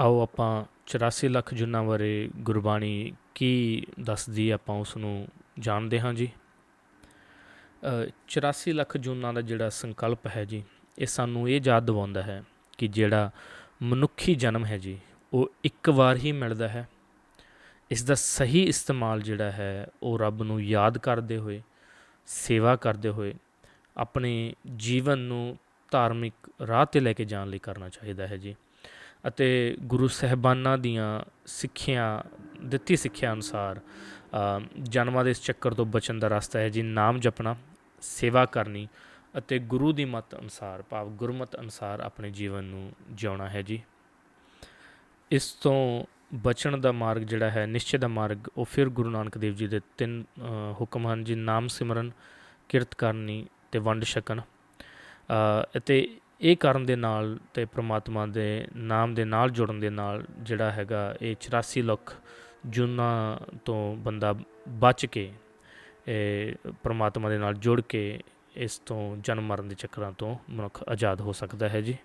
ਆਓ ਆਪਾਂ 84 ਲੱਖ ਜੁਨਾਂ ਬਾਰੇ ਗੁਰਬਾਣੀ ਕੀ ਦੱਸਦੀ ਹੈ ਆਪਾਂ ਉਸ ਨੂੰ ਜਾਣਦੇ ਹਾਂ ਜੀ। ਅ, 84 ਲੱਖ ਜੂਨਾਂ ਦਾ ਜਿਹੜਾ ਸੰਕਲਪ ਹੈ ਜੀ ਇਹ ਸਾਨੂੰ ਇਹ ਯਾਦ ਦਿਵਾਉਂਦਾ ਹੈ ਕਿ ਜਿਹੜਾ ਮਨੁੱਖੀ ਜਨਮ ਹੈ ਜੀ ਉਹ ਇੱਕ ਵਾਰ ਹੀ ਮਿਲਦਾ ਹੈ। ਇਸ ਦਾ ਸਹੀ ਇਸਤੇਮਾਲ ਜਿਹੜਾ ਹੈ ਉਹ ਰੱਬ ਨੂੰ ਯਾਦ ਕਰਦੇ ਹੋਏ ਸੇਵਾ ਕਰਦੇ ਹੋਏ ਆਪਣੇ ਜੀਵਨ ਨੂੰ ਧਾਰਮਿਕ ਰਾਹ ਤੇ ਲੈ ਕੇ ਜਾਣ ਲਈ ਕਰਨਾ ਚਾਹੀਦਾ ਹੈ ਜੀ। ਅਤੇ ਗੁਰੂ ਸਹਿਬਾਨਾਂ ਦੀਆਂ ਸਿੱਖਿਆ, ਦਿੱਤੀ ਸਿੱਖਿਆ ਅਨੁਸਾਰ ਜਨਮਾਂ ਦੇ ਇਸ ਚੱਕਰ ਤੋਂ ਬਚਣ ਦਾ ਰਸਤਾ ਹੈ ਜੀ ਨਾਮ ਜਪਣਾ, ਸੇਵਾ ਕਰਨੀ ਅਤੇ ਗੁਰੂ ਦੀ ਮਤ ਅਨੁਸਾਰ, ਭਾਵ ਗੁਰਮਤ ਅਨੁਸਾਰ ਆਪਣੇ ਜੀਵਨ ਨੂੰ ਜਿਉਣਾ ਹੈ ਜੀ। ਇਸ ਤੋਂ ਬਚਣ ਦਾ ਮਾਰਗ ਜਿਹੜਾ ਹੈ, ਨਿਸ਼ਚੈ ਦਾ ਮਾਰਗ, ਉਹ ਫਿਰ ਗੁਰੂ ਨਾਨਕ ਦੇਵ ਜੀ ਦੇ ਤਿੰਨ ਹੁਕਮ ਹਨ ਜੀ, ਨਾਮ ਸਿਮਰਨ, ਕਿਰਤ ਕਰਨੀ ਤੇ ਵੰਡ ਛਕਣ। ਅਤੇ ਇਹ ਕਰਨ ਦੇ ਨਾਲ ਤੇ ਪ੍ਰਮਾਤਮਾ ਦੇ ਨਾਮ ਦੇ ਨਾਲ ਜੁੜਨ ਦੇ ਨਾਲ ਜਿਹੜਾ ਹੈਗਾ ਇਹ 84 ਲੱਖ ਜੁਨਾ ਤੋਂ ਬੰਦਾ ਬਚ ਕੇ, ਇਹ ਪ੍ਰਮਾਤਮਾ ਦੇ ਨਾਲ ਜੁੜ ਕੇ ਇਸ ਤੋਂ ਜਨਮ ਮਰਨ ਦੇ ਚੱਕਰਾਂ ਤੋਂ ਮਨੁੱਖ ਆਜ਼ਾਦ ਹੋ ਸਕਦਾ ਹੈ ਜੀ।